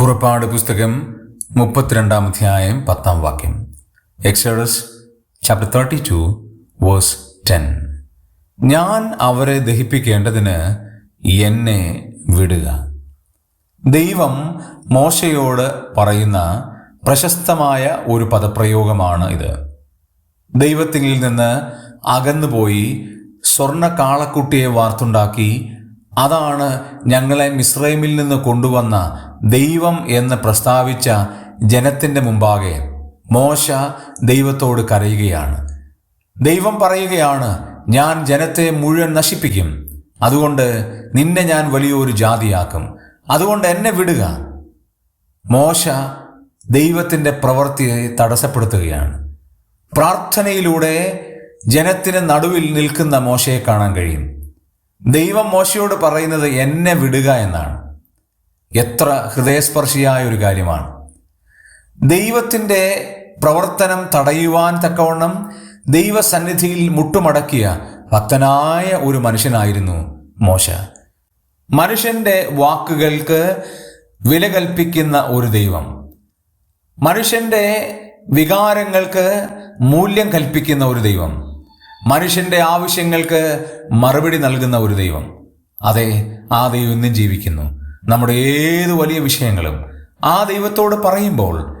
പുറപ്പാട് പുസ്തകം മുപ്പത്തിരണ്ടാം അധ്യായം പത്താം വാക്യം. Exodus chapter thirty two verse ten ഞാൻ അവരെ ദഹിപ്പിക്കേണ്ടതിന് എന്നെ വിടുക. ദൈവം മോശയോട് പറയുന്ന പ്രശസ്തമായ ഒരു പദപ്രയോഗമാണ് ഇത്. ദൈവത്തിൽ നിന്ന് അകന്നുപോയി സ്വർണ കാളക്കുട്ടിയെ വാർത്തുണ്ടാക്കി അതാണ് ഞങ്ങളെ മിസ്രൈമിൽ നിന്ന് കൊണ്ടുവന്ന ദൈവം എന്ന് പ്രസ്താവിച്ച ജനത്തിന്റെ മുമ്പാകെ മോശ ദൈവത്തോട് കരയുകയാണ്. ദൈവം പറയുകയാണ് ഞാൻ ജനത്തെ മുഴുവൻ നശിപ്പിക്കും. അതുകൊണ്ട് നിന്നെ ഞാൻ വലിയൊരു ജാതിയാക്കും. അതുകൊണ്ട് എന്നെ വിടുക. മോശ ദൈവത്തിന്റെ പ്രവൃത്തിയെ തടസ്സപ്പെടുത്തുകയാണ്. പ്രാർത്ഥനയിലൂടെ ജനത്തിന് നടുവിൽ നിൽക്കുന്ന മോശയെ കാണാൻ കഴിയും. ദൈവം മോശയോട് പറയുന്നത് എന്നെ വിടുക എന്നാണ്. എത്ര ഹൃദയസ്പർശിയായ ഒരു കാര്യമാണ്. ദൈവത്തിന്റെ പ്രവർത്തനം തടയുവാൻ തക്കവണ്ണം ദൈവസന്നിധിയിൽ മുട്ടുമടക്കിയ ഭക്തനായ ഒരു മനുഷ്യനായിരുന്നു മോശ. മനുഷ്യന്റെ വാക്കുകൾക്ക് വില കൽപ്പിക്കുന്ന ഒരു ദൈവം. മനുഷ്യന്റെ വികാരങ്ങൾക്ക് മൂല്യം കൽപ്പിക്കുന്ന ഒരു ദൈവം. മനുഷ്യന്റെ ആവശ്യങ്ങൾക്ക് മറുപടി നൽകുന്ന ഒരു ദൈവം. അതെ ആ ദൈവം ഇന്നും ജീവിക്കുന്നു. നമ്മുടെ ഏത് വലിയ വിഷയങ്ങളും ആ ദൈവത്തോട് പറയുമ്പോൾ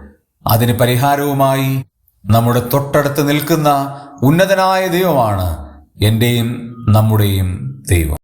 അതിന് പരിഹാരവുമായി നമ്മുടെ തൊട്ടടുത്ത് നിൽക്കുന്ന ഉന്നതനായ ദൈവമാണ് എന്റെയും നമ്മുടെയും ദൈവം.